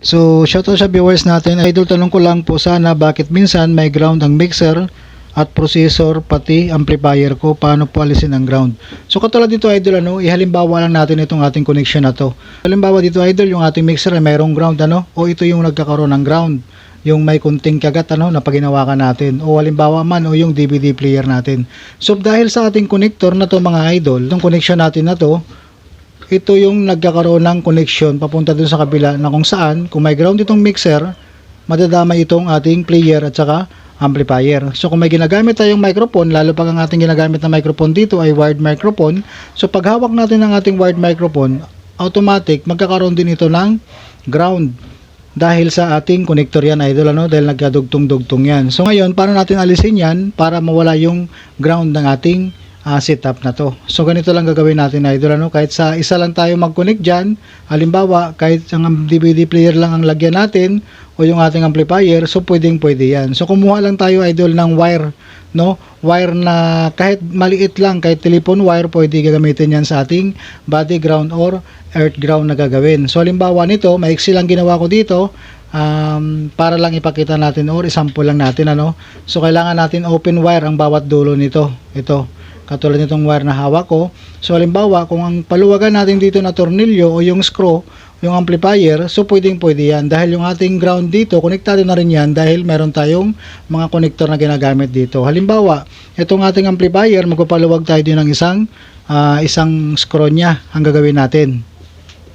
So, shoutout sa viewers natin. Idol, tanong ko lang po sana bakit minsan may ground ang mixer at processor pati amplifier ko paano po alisin ang ground. So katulad dito idol ano, ihalimbawa lang natin itong ating connection na to. Halimbawa dito idol yung ating mixer ay mayroong ground ano o ito yung nagkakaroon ng ground yung may kunting kagat ano na paginawakan natin o halimbawa man o yung DVD player natin. So dahil sa ating connector na to mga idol, itong connection natin na to ito yung nagkakaroon ng connection papunta dun sa kabila na kung saan kung may ground itong mixer madadama itong ating player at saka amplifier. So kung may ginagamit tayong microphone, lalo pag ang ating ginagamit na microphone dito ay wired microphone, so pag hawak natin ang ating wired microphone, automatic magkakaroon din ito ng ground dahil sa ating connector yan idol ano dahil nagkadugtong-dugtong yan. So ngayon, paano natin alisin yan para mawala yung ground ng ating ah, setup na to. So ganito lang gagawin natin idol ano kahit sa isa lang tayo mag-connect diyan, halimbawa kahit ang DVD player lang ang lagyan natin o yung ating amplifier, so pwedeng pwede yan. So kumuha lang tayo idol ng wire, no? Wire na kahit maliit lang, kahit telephone wire, pwede gagamitin yan sa ating body ground or earth ground na gagawin. So halimbawa nito, maiksi lang ginawa ko dito, um, para lang ipakita natin or isample lang natin ano. So kailangan natin open wire ang bawat dulo nito. Ito katulad nitong wire na hawak ko. So halimbawa, kung ang paluwagan natin dito na tornilyo o yung screw, yung amplifier, so pwedeng pwede yan. Dahil yung ating ground dito, konektado na rin yan dahil meron tayong mga connector na ginagamit dito. Halimbawa, itong ating amplifier, magpapaluwag tayo din ng isang, ah, isang screw niya ang gagawin natin.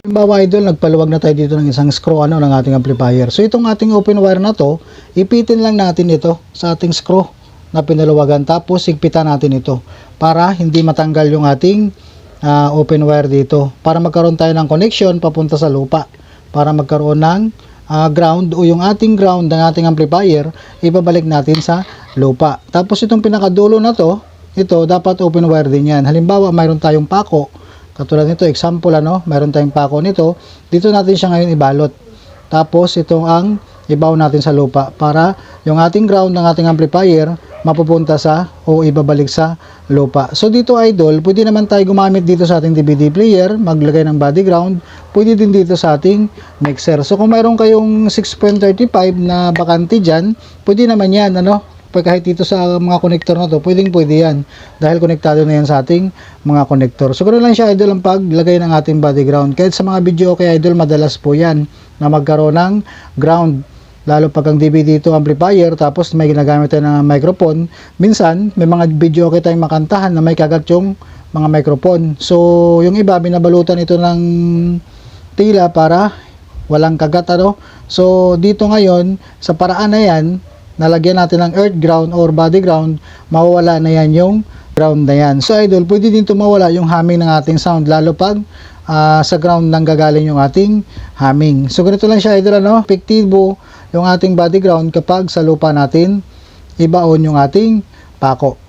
Halimbawa idol, nagpaluwag na tayo dito ng isang screw ano, ng ating amplifier. So itong ating open wire na to, ipitin lang natin ito sa ating screw na pinaluwagan tapos sigpitan natin ito para hindi matanggal yung ating ah, open wire dito. Para magkaroon tayo ng connection papunta sa lupa. Para magkaroon ng ah, ground o yung ating ground ng ating amplifier ibabalik natin sa lupa. Tapos itong pinakadulo na to ito dapat open wire din yan. Halimbawa mayroon tayong pako. Katulad nito example ano mayroon tayong pako nito. Dito natin siya ngayon ibalot. Tapos ito ang ibaw natin sa lupa para yung ating ground ng ating amplifier mapupunta sa o ibabalik sa lupa. So dito idol, pwede naman tayo gumamit dito sa ating DVD player, maglagay ng body ground, pwede din dito sa ating mixer. So kung mayroon kayong 6.35 na bakante dyan, pwede naman yan, ano, kahit dito sa mga connector na to, pwedeng pwede yan. Dahil konektado na yan sa ating mga connector. So, ganoon lang siya, idol, ang paglagay ng ating body ground. Kahit sa mga video okay, idol, madalas po yan na magkaroon ng ground. Lalo pag ang DVD ito amplifier, tapos may ginagamit tayo ng microphone. Minsan, may mga video okay tayong makantahan na may kagat yung mga microphone. So, yung iba, binabalutan ito ng tila para walang kagat ano. So dito ngayon sa paraan na yan, nalagyan natin ng earth ground or body ground, mawawala na yan yung ground na yan. So idol, pwede din tumawala yung humming ng ating sound lalo pag ah, sa ground nang gagaling yung ating humming. So ganito lang siya idol ano, epektibo yung ating body ground kapag sa lupa natin ibaon yung ating pako.